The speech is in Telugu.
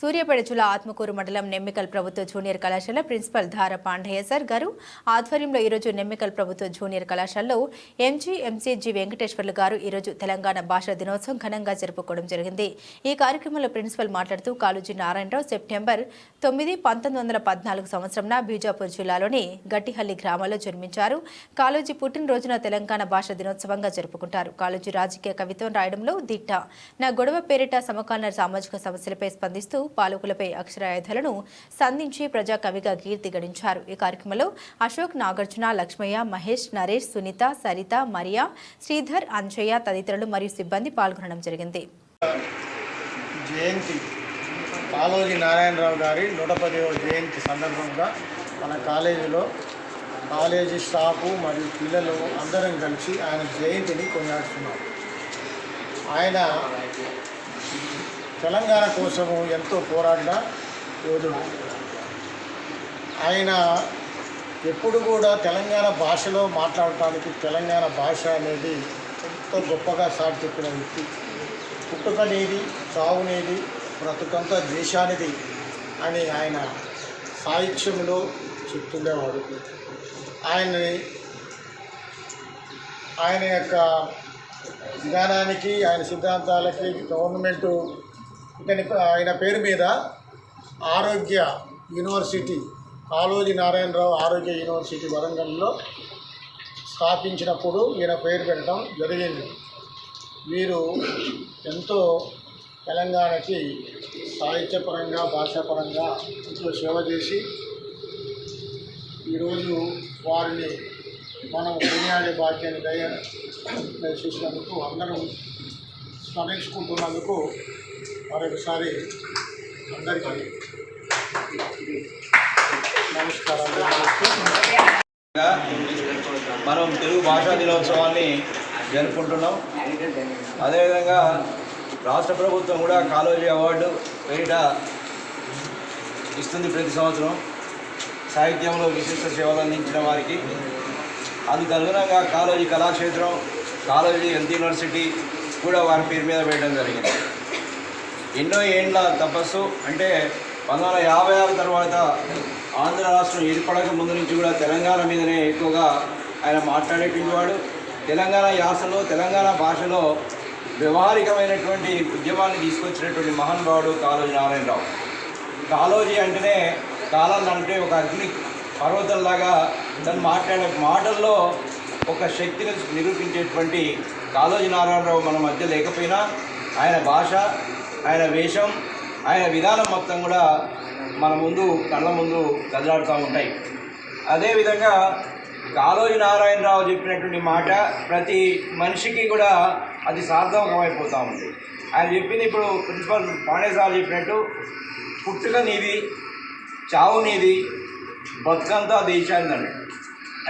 సూర్యాపేట జిల్లా ఆత్మకూరు మండలం నెమ్మికల్ ప్రభుత్వ జూనియర్ కళాశాల ప్రిన్సిపల్ ధార పాండయ్య సార్ గారు ఆధ్వర్యంలో ఈరోజు నెమ్మికల్ ప్రభుత్వ జూనియర్ కళాశాలలో ఎంజీ ఎంసీజీ వెంకటేశ్వర్లు గారు ఈరోజు తెలంగాణ భాషా దినోత్సవం ఘనంగా జరుపుకోవడం జరిగింది. ఈ కార్యక్రమంలో ప్రిన్సిపల్ మాట్లాడుతూ కాలుజీ నారాయణరావు సెప్టెంబర్ తొమ్మిది పంతొమ్మిది వందల పద్నాలుగు సంవత్సరంన బీజాపూర్ జిల్లాలోని గట్టిహల్లి గ్రామంలో జన్మించారు. కాలోజీ పుట్టినరోజున తెలంగాణ భాషా దినోత్సవంగా జరుపుకుంటారు. కాలోజీ రాజకీయ కవిత్వం రాయడంలో దిట్ట. నా గొడవ పేరిట సమకాలీన సామాజిక సమస్యలపై స్పందిస్తూ పాలకులపై అక్షరాయుధాలను సంధించి ప్రజా కవిగా కీర్తి గడించారు. ఈ కార్యక్రమంలో అశోక్ నాగార్జున లక్ష్మయ్య మహేష్ నరేష్ సునీత సరిత మరియా శ్రీధర్ అంజయ్య తదితరులు మరియు సిబ్బంది పాల్గొనడం జరిగింది. జయంతి. కాళోజీ నారాయణరావు గారి నూట పదివ జయంతి సందర్భంగా మన కాలేజీలో కాలేజీ స్టాఫ్ మరియు పిల్లలు అందరం కలిసి ఆయన జయంతిని కొనియాడుతున్నారు ఆయన తెలంగాణ కోసము ఎంతో పోరాడిన యోధుడు. ఆయన ఎప్పుడు కూడా తెలంగాణ భాషలో మాట్లాడటానికి తెలంగాణ భాష అనేది ఎంతో గొప్పగా సాటి చెప్పిన వ్యక్తి. పుట్టుకనేది చావునేది బ్రతుకంతా దేశానిది అని ఆయన సాహిత్యంలో చెప్తుండేవాడు. ఆయన్ని ఆయన యొక్క విధానానికి ఆయన సిద్ధాంతాలకి గవర్నమెంటు ఇతని ఆయన పేరు మీద ఆరోగ్య యూనివర్సిటీ కాళోజీ నారాయణరావు ఆరోగ్య యూనివర్సిటీ వరంగల్లో స్థాపించినప్పుడు ఈయన పేరు పెట్టడం జరిగింది. వీరు ఎంతో తెలంగాణకి సాహిత్యపరంగా భాషాపరంగా ఎంతో సేవ చేసి ఈరోజు వారిని మనం కొనియాడే భాగ్యాన్ని దయ చేసినందుకు అందరం స్మరించుకుంటున్నందుకు మరొకసారి అందరికీ మనం తెలుగు భాషా దినోత్సవాన్ని జరుపుకుంటున్నాం. అదేవిధంగా రాష్ట్ర ప్రభుత్వం కూడా కాలోజీ అవార్డు పేరిట ఇస్తుంది ప్రతి సంవత్సరం. సాహిత్యంలో విశిష్ట సేవలు అందించిన వారికి. అందుకు అనుగుణంగా college Kalakshetram college health university కూడా వారి పేరు మీద పెట్టడం జరిగింది. ఎన్నో ఏండ్ల తపస్సు అంటే పంతొమ్మిది వందల యాభై ఆరు తర్వాత ఆంధ్ర రాష్ట్రం ఏర్పడక ముందు నుంచి కూడా తెలంగాణ మీదనే ఎక్కువగా ఆయన మాట్లాడేటువంటి వాడు. తెలంగాణ యాసలో తెలంగాణ భాషలో వ్యవహారికమైనటువంటి ఉద్యమాన్ని తీసుకొచ్చినటువంటి మహానుభావుడు కాళోజీ నారాయణరావు. కాళోజీ అంటేనే కాలం అంటే ఒక అగ్ని పర్వతంలాగా తను మాట్లాడే మాటల్లో ఒక శక్తిని నిరూపించేటువంటి కాళోజీ నారాయణరావు మన మధ్య లేకపోయినా ఆయన భాష ఆయన వేషం ఆయన విధానం మొత్తం కూడా మన ముందు కళ్ళ ముందు కదలాడుతూ ఉంటాయి. అదేవిధంగా కాలోజి నారాయణరావు చెప్పినటువంటి మాట ప్రతి మనిషికి కూడా అది సార్థకమైపోతూ ఉంది. ఆయన చెప్పింది ఇప్పుడు ప్రిన్సిపల్ పాండే సార్ చెప్పినట్టు పుట్టుక నీది చావు నీది బతుకంతా దేశానిదండి.